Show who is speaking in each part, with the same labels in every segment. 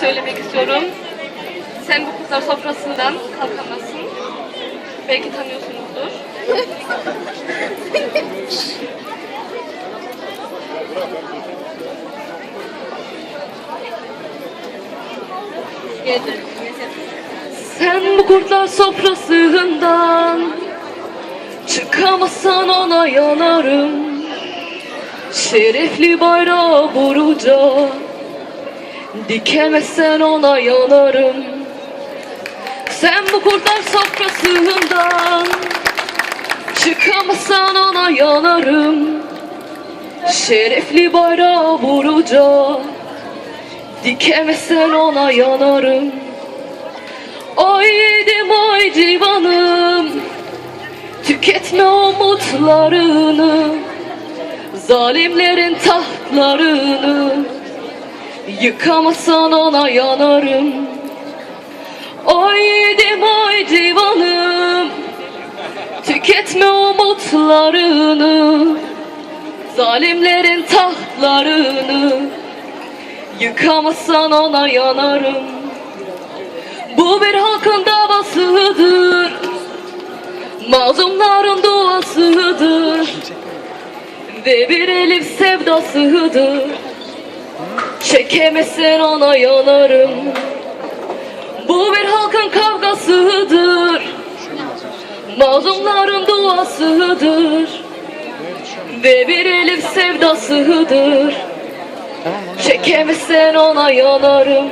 Speaker 1: söylemek istiyorum. Sen bu kızlar sofrasından kalkamazsın. Belki tanıyorsunuzdur. Sen bu kurtlar sofrasından Çıkamazsan ona yanarım Şerefli bayrağı vuruca Dikemezsen ona yanarım. Sen bu kurtlar sofrasından Çıkamazsan ona yanarım. Şerefli bayrağı vuruca Dikemezsen ona yanarım. Ay yedim ay civanım Tüketme umutlarını Zalimlerin tahtlarını Yıkamasan ona yanarım. Ay yedim ay civanım Tüketme umutlarını Zalimlerin tahtlarını. Yıkamasan ona yanarım. Bu bir halkın davasıdır. Mazlumların duasıdır. Ve bir elif sevdasıdır Çekemezsen ona yanarım. Bu bir halkın kavgasıdır. Mazlumların duasıdır. Ve bir elif sevdasıdır. Çekemezsen ona yanarım.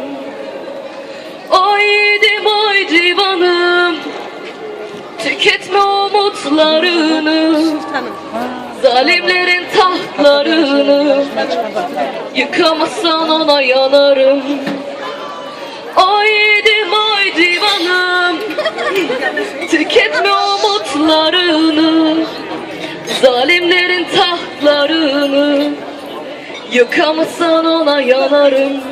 Speaker 1: Aydım ay civanım Tüketme umutlarını. Zalimlerin tahtlarını Yıkamazsan ona yanarım. Aydım ay civanım Tüketme umutlarını Zalimlerin tahtlarını. Yıkamazsan ona yanarım